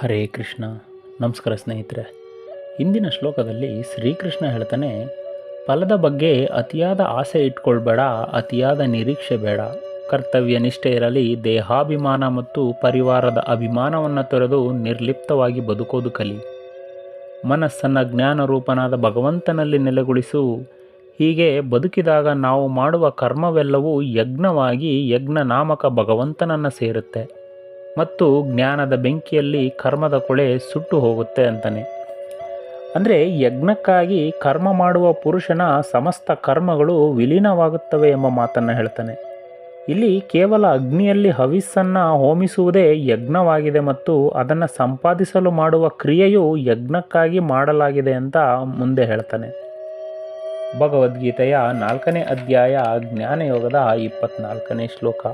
ಹರೇ ಕೃಷ್ಣ. ನಮಸ್ಕಾರ ಸ್ನೇಹಿತರೆ. ಇಂದಿನ ಶ್ಲೋಕದಲ್ಲಿ ಶ್ರೀಕೃಷ್ಣ ಹೇಳ್ತಾನೆ, ಫಲದ ಬಗ್ಗೆ ಅತಿಯಾದ ಆಸೆ ಇಟ್ಕೊಳ್ಬೇಡ, ಅತಿಯಾದ ನಿರೀಕ್ಷೆ ಬೇಡ. ಕರ್ತವ್ಯ ನಿಷ್ಠೆ ಇರಲಿ, ದೇಹಾಭಿಮಾನ ಮತ್ತು ಪರಿವಾರದ ಅಭಿಮಾನವನ್ನು ತೊರೆದು ನಿರ್ಲಿಪ್ತವಾಗಿ ಬದುಕೋದು ಕಲಿ. ಮನಸ್ಸನ್ನು ಜ್ಞಾನ ರೂಪನಾದ ಭಗವಂತನಲ್ಲಿ ನೆಲೆಗೊಳಿಸು. ಹೀಗೆ ಬದುಕಿದಾಗ ನಾವು ಮಾಡುವ ಕರ್ಮವೆಲ್ಲವೂ ಯಜ್ಞವಾಗಿ ಯಜ್ಞ ನಾಮಕ ಭಗವಂತನನ್ನು ಸೇರುತ್ತೆ. ಮತ್ತು ಜ್ಞಾನದ ಬೆಂಕಿಯಲ್ಲಿ ಕರ್ಮದ ಕೊಳೆ ಸುಟ್ಟು ಹೋಗುತ್ತೆ ಅಂತಾನೆ. ಅಂದರೆ ಯಜ್ಞಕ್ಕಾಗಿ ಕರ್ಮ ಮಾಡುವ ಪುರುಷನ ಸಮಸ್ತ ಕರ್ಮಗಳು ವಿಲೀನವಾಗುತ್ತವೆ ಎಂಬ ಮಾತನ್ನು ಹೇಳ್ತಾನೆ. ಇಲ್ಲಿ ಕೇವಲ ಅಗ್ನಿಯಲ್ಲಿ ಹವಿಸ್ಸನ್ನು ಹೋಮಿಸುವುದೇ ಯಜ್ಞವಾಗಿದೆ ಮತ್ತು ಅದನ್ನು ಸಂಪಾದಿಸಲು ಮಾಡುವ ಕ್ರಿಯೆಯು ಯಜ್ಞಕ್ಕಾಗಿ ಮಾಡಲಾಗಿದೆ ಅಂತ ಮುಂದೆ ಹೇಳ್ತಾನೆ. ಭಗವದ್ಗೀತೆಯ ನಾಲ್ಕನೇ ಅಧ್ಯಾಯ ಜ್ಞಾನಯೋಗದ ಇಪ್ಪತ್ನಾಲ್ಕನೇ ಶ್ಲೋಕ.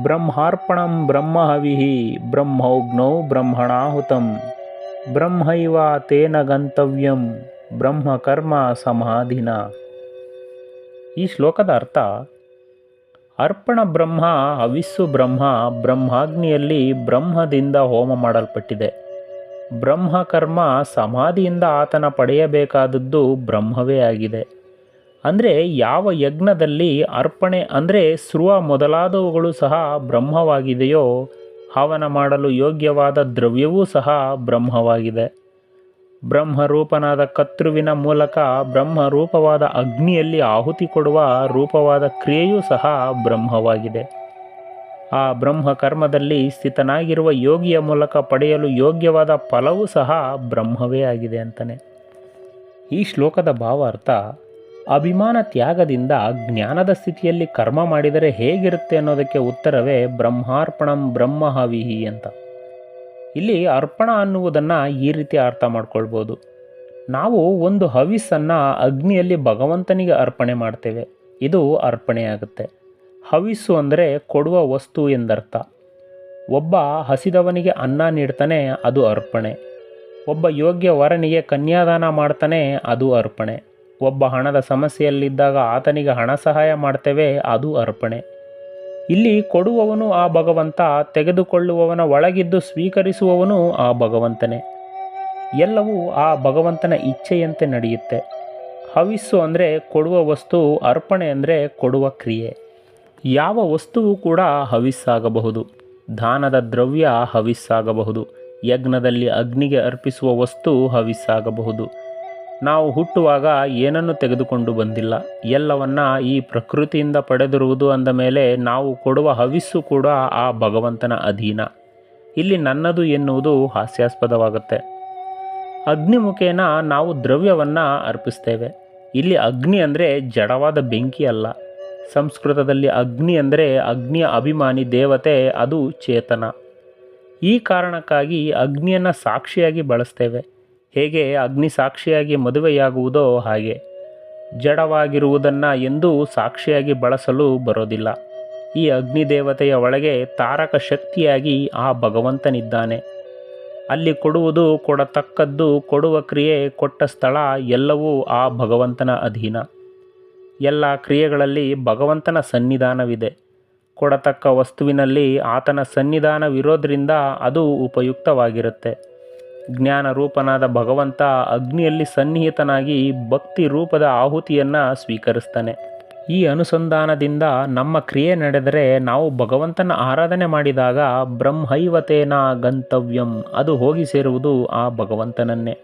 ಬ್ರಹ್ಮಾರ್ಪಣಂ ಬ್ರಹ್ಮಹವಿ ಬ್ರಹ್ಮೌಗ್ನೌ ಬ್ರಹ್ಮಣಾಹುತಂ ಬ್ರಹ್ಮೈವ ತೇನ ಗಂತವ್ಯಂ ಬ್ರಹ್ಮಕರ್ಮ ಸಮಾಧಿನ. ಈ ಶ್ಲೋಕದ ಅರ್ಥ ಅರ್ಪಣ ಬ್ರಹ್ಮ ಹವಿಸ್ಸು ಬ್ರಹ್ಮ, ಬ್ರಹ್ಮಾಗ್ನಿಯಲ್ಲಿ ಬ್ರಹ್ಮದಿಂದ ಹೋಮ ಮಾಡಲ್ಪಟ್ಟಿದೆ. ಬ್ರಹ್ಮಕರ್ಮ ಸಮಾಧಿಯಿಂದ ಆತನ ಪಡೆಯಬೇಕಾದದ್ದು ಬ್ರಹ್ಮವೇ ಆಗಿದೆ. ಅಂದರೆ ಯಾವ ಯಜ್ಞದಲ್ಲಿ ಅರ್ಪಣೆ ಅಂದರೆ ಸೃವ ಮೊದಲಾದವುಗಳು ಸಹ ಬ್ರಹ್ಮವಾಗಿದೆಯೋ ಹವನ ಮಾಡಲು ಯೋಗ್ಯವಾದ ದ್ರವ್ಯವೂ ಸಹ ಬ್ರಹ್ಮವಾಗಿದೆ. ಬ್ರಹ್ಮರೂಪನಾದ ಕರ್ತೃವಿನ ಮೂಲಕ ಬ್ರಹ್ಮರೂಪವಾದ ಅಗ್ನಿಯಲ್ಲಿ ಆಹುತಿ ಕೊಡುವ ರೂಪವಾದ ಕ್ರಿಯೆಯೂ ಸಹ ಬ್ರಹ್ಮವಾಗಿದೆ. ಆ ಬ್ರಹ್ಮ ಕರ್ಮದಲ್ಲಿ ಸ್ಥಿತನಾಗಿರುವ ಯೋಗಿಯ ಮೂಲಕ ಪಡೆಯಲು ಯೋಗ್ಯವಾದ ಫಲವೂ ಸಹ ಬ್ರಹ್ಮವೇ ಆಗಿದೆ ಅಂತಲೇ ಈ ಶ್ಲೋಕದ ಭಾವಾರ್ಥ ಅಭಿಮಾನ ತ್ಯಾಗದಿಂದ ಜ್ಞಾನದ ಸ್ಥಿತಿಯಲ್ಲಿ ಕರ್ಮ ಮಾಡಿದರೆ ಹೇಗಿರುತ್ತೆ ಅನ್ನೋದಕ್ಕೆ ಉತ್ತರವೇ ಬ್ರಹ್ಮಾರ್ಪಣಂ ಬ್ರಹ್ಮಹವಿಹಿ ಅಂತ. ಇಲ್ಲಿ ಅರ್ಪಣ ಅನ್ನುವುದನ್ನು ಈ ರೀತಿ ಅರ್ಥ ಮಾಡ್ಕೊಳ್ಬೋದು. ನಾವು ಒಂದು ಹವಿಸ್ಸನ್ನು ಅಗ್ನಿಯಲ್ಲಿ ಭಗವಂತನಿಗೆ ಅರ್ಪಣೆ ಮಾಡ್ತೇವೆ. ಇದು ಅರ್ಪಣೆಯಾಗುತ್ತೆ ಹವಿಸ್ಸು ಅಂದರೆ ಕೊಡುವ ವಸ್ತು ಎಂದರ್ಥ. ಒಬ್ಬ ಹಸಿದವನಿಗೆ ಅನ್ನ ನೀಡ್ತಾನೆ, ಅದು ಅರ್ಪಣೆ. ಒಬ್ಬ ಯೋಗ್ಯ ವರನಿಗೆ ಕನ್ಯಾದಾನ ಮಾಡ್ತಾನೆ, ಅದು ಅರ್ಪಣೆ. ಒಬ್ಬ ಹಣದ ಸಮಸ್ಯೆಯಲ್ಲಿದ್ದಾಗ ಆತನಿಗೆ ಹಣ ಸಹಾಯ ಮಾಡ್ತೇವೆ, ಅದು ಅರ್ಪಣೆ. ಇಲ್ಲಿ ಕೊಡುವವನು ಆ ಭಗವಂತ, ತೆಗೆದುಕೊಳ್ಳುವವನ ಒಳಗಿದ್ದು ಸ್ವೀಕರಿಸುವವನು ಆ ಭಗವಂತನೇ. ಎಲ್ಲವೂ ಆ ಭಗವಂತನ ಇಚ್ಛೆಯಂತೆ ನಡೆಯುತ್ತೆ. ಹವಿಸ್ಸು ಅಂದರೆ ಕೊಡುವ ವಸ್ತು, ಅರ್ಪಣೆ ಅಂದರೆ ಕೊಡುವ ಕ್ರಿಯೆ. ಯಾವ ವಸ್ತುವು ಕೂಡ ಹವಿಸ್ಸಾಗಬಹುದು. ದಾನದ ದ್ರವ್ಯ ಹವಿಸ್ಸಾಗಬಹುದು. ಯಜ್ಞದಲ್ಲಿ ಅಗ್ನಿಗೆ ಅರ್ಪಿಸುವ ವಸ್ತು ಹವಿಸ್ಸಾಗಬಹುದು. ನಾವು ಹುಟ್ಟುವಾಗ ಏನನ್ನು ತೆಗೆದುಕೊಂಡು ಬಂದಿಲ್ಲ? ಎಲ್ಲವನ್ನ ಈ ಪ್ರಕೃತಿಯಿಂದ ಪಡೆದಿರುವುದು ಅಂದ ಮೇಲೆ ನಾವು ಕೊಡುವ ಹವಿಸ್ಸು ಕೂಡ ಆ ಭಗವಂತನ ಅಧೀನ. ಇಲ್ಲಿ ನನ್ನದು ಎನ್ನುವುದು ಹಾಸ್ಯಾಸ್ಪದವಾಗುತ್ತೆ. ಅಗ್ನಿಮುಖೇನ ನಾವು ದ್ರವ್ಯವನ್ನು ಅರ್ಪಿಸ್ತೇವೆ. ಇಲ್ಲಿ ಅಗ್ನಿ ಅಂದರೆ ಜಡವಾದ ಬೆಂಕಿ ಅಲ್ಲ. ಸಂಸ್ಕೃತದಲ್ಲಿ ಅಗ್ನಿ ಅಂದರೆ ಅಗ್ನಿಯ ಅಭಿಮಾನಿ ದೇವತೆ, ಅದು ಚೇತನ. ಈ ಕಾರಣಕ್ಕಾಗಿ ಅಗ್ನಿಯನ್ನು ಸಾಕ್ಷಿಯಾಗಿ ಬಳಸ್ತೇವೆ. ಹೇಗೆ ಅಗ್ನಿ ಸಾಕ್ಷಿಯಾಗಿ ಮದುವೆಯಾಗುವುದೋ ಹಾಗೆ. ಜಡವಾಗಿರುವುದನ್ನು ಎಂದೂ ಸಾಕ್ಷಿಯಾಗಿ ಬಳಸಲು ಬರೋದಿಲ್ಲ. ಈ ಅಗ್ನಿ ದೇವತೆಯ ಒಳಗೆ ತಾರಕ ಶಕ್ತಿಯಾಗಿ ಆ ಭಗವಂತನಿದ್ದಾನೆ. ಅಲ್ಲಿ ಕೊಡುವುದು ಕೊಡತಕ್ಕದ್ದು, ಕೊಡುವ ಕ್ರಿಯೆ ಕೊಟ್ಟ ಸ್ಥಳ ಎಲ್ಲವೂ ಆ ಭಗವಂತನ ಅಧೀನ. ಎಲ್ಲ ಕ್ರಿಯೆಗಳಲ್ಲಿ ಭಗವಂತನ ಸನ್ನಿಧಾನವಿದೆ. ಕೊಡತಕ್ಕ ವಸ್ತುವಿನಲ್ಲಿ ಆತನ ಸನ್ನಿಧಾನವಿರೋದ್ರಿಂದ ಅದು ಉಪಯುಕ್ತವಾಗಿರುತ್ತೆ. ಜ್ಞಾನ ರೂಪನಾದ ಭಗವಂತ ಅಗ್ನಿಯಲ್ಲಿ ಸನ್ನಿಹಿತನಾಗಿ ಭಕ್ತಿ ರೂಪದ ಆಹುತಿಯನ್ನು ಸ್ವೀಕರಿಸ್ತಾನೆ. ಈ ಅನುಸಂಧಾನದಿಂದ ನಮ್ಮ ಕ್ರಿಯೆ ನಡೆದರೆ ನಾವು ಭಗವಂತನ ಆರಾಧನೆ ಮಾಡಿದಾಗ ಬ್ರಹ್ಮೈವತೇನ ಗಂತವ್ಯಂ, ಅದು ಹೋಗಿ ಸೇರುವುದು ಆ ಭಗವಂತನನ್ನೇ.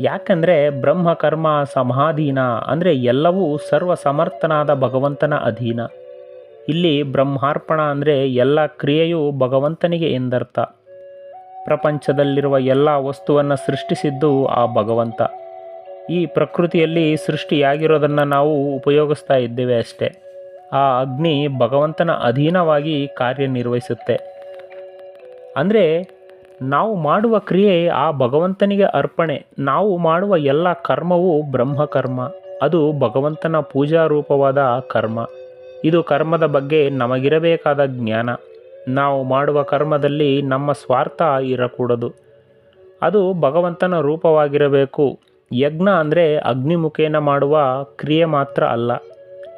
ಯಾಕಂದರೆ ಬ್ರಹ್ಮಕರ್ಮ ಸಮಾಧೀನ ಅಂದರೆ ಎಲ್ಲವೂ ಸರ್ವ ಸಮರ್ಥನಾದ ಭಗವಂತನ ಅಧೀನ. ಇಲ್ಲಿ ಬ್ರಹ್ಮಾರ್ಪಣ ಅಂದರೆ ಎಲ್ಲ ಕ್ರಿಯೆಯು ಭಗವಂತನಿಗೆ ಎಂದರ್ಥ. ಪ್ರಪಂಚದಲ್ಲಿರುವ ಎಲ್ಲ ವಸ್ತುವನ್ನು ಸೃಷ್ಟಿಸಿದ್ದು ಆ ಭಗವಂತ. ಈ ಪ್ರಕೃತಿಯಲ್ಲಿ ಸೃಷ್ಟಿಯಾಗಿರೋದನ್ನು ನಾವು ಉಪಯೋಗಿಸ್ತಾ ಇದ್ದೇವೆ ಅಷ್ಟೇ. ಆ ಅಗ್ನಿ ಭಗವಂತನ ಅಧೀನವಾಗಿ ಕಾರ್ಯನಿರ್ವಹಿಸುತ್ತೆ. ಅಂದರೆ ನಾವು ಮಾಡುವ ಕ್ರಿಯೆ ಆ ಭಗವಂತನಿಗೆ ಅರ್ಪಣೆ. ನಾವು ಮಾಡುವ ಎಲ್ಲ ಕರ್ಮವು ಬ್ರಹ್ಮಕರ್ಮ. ಅದು ಭಗವಂತನ ಪೂಜಾ ರೂಪವಾದ ಕರ್ಮ. ಇದು ಕರ್ಮದ ಬಗ್ಗೆ ನಮಗಿರಬೇಕಾದ ಜ್ಞಾನ. ನಾವು ಮಾಡುವ ಕರ್ಮದಲ್ಲಿ ನಮ್ಮ ಸ್ವಾರ್ಥ ಇರಕೂಡದು. ಅದು ಭಗವಂತನ ರೂಪವಾಗಿರಬೇಕು. ಯಜ್ಞ ಅಂದರೆ ಅಗ್ನಿಮುಖೇನ ಮಾಡುವ ಕ್ರಿಯೆ ಮಾತ್ರ ಅಲ್ಲ.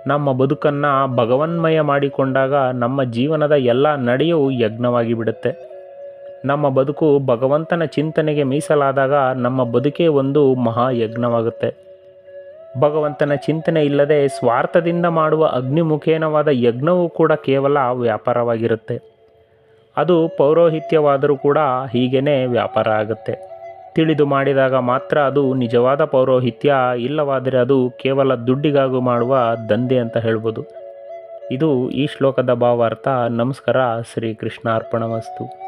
ನಮ್ಮ ಬದುಕನ್ನು ಭಗವನ್ಮಯ ಮಾಡಿಕೊಂಡಾಗ ನಮ್ಮ ಜೀವನದ ಎಲ್ಲ ನಡೆಯೂ ಯಜ್ಞವಾಗಿ ಬಿಡುತ್ತೆ. ನಮ್ಮ ಬದುಕು ಭಗವಂತನ ಚಿಂತನೆಗೆ ಮೀಸಲಾದಾಗ ನಮ್ಮ ಬದುಕೇ ಒಂದು ಮಹಾಯಜ್ಞವಾಗುತ್ತೆ ಭಗವಂತನ ಚಿಂತನೆ ಇಲ್ಲದೆ ಸ್ವಾರ್ಥದಿಂದ ಮಾಡುವ ಅಗ್ನಿಮುಖೇನವಾದ ಯಜ್ಞವೂ ಕೂಡ ಕೇವಲ ವ್ಯಾಪಾರವಾಗಿರುತ್ತೆ. ಅದು ಪೌರೋಹಿತ್ಯವಾದರೂ ಕೂಡ ಹೀಗೇ ವ್ಯಾಪಾರ ಆಗುತ್ತೆ. ತಿಳಿದು ಮಾಡಿದಾಗ ಮಾತ್ರ ಅದು ನಿಜವಾದ ಪೌರೋಹಿತ್ಯ, ಇಲ್ಲವಾದರೆ ಅದು ಕೇವಲ ದುಡ್ಡಿಗಾಗಿ ಮಾಡುವ ದಂಧೆ ಅಂತ ಹೇಳ್ಬೋದು. ಇದು ಈ ಶ್ಲೋಕದ ಭಾವಾರ್ಥ. ನಮಸ್ಕಾರ. ಶ್ರೀ ಕೃಷ್ಣಾರ್ಪಣ ವಸ್ತು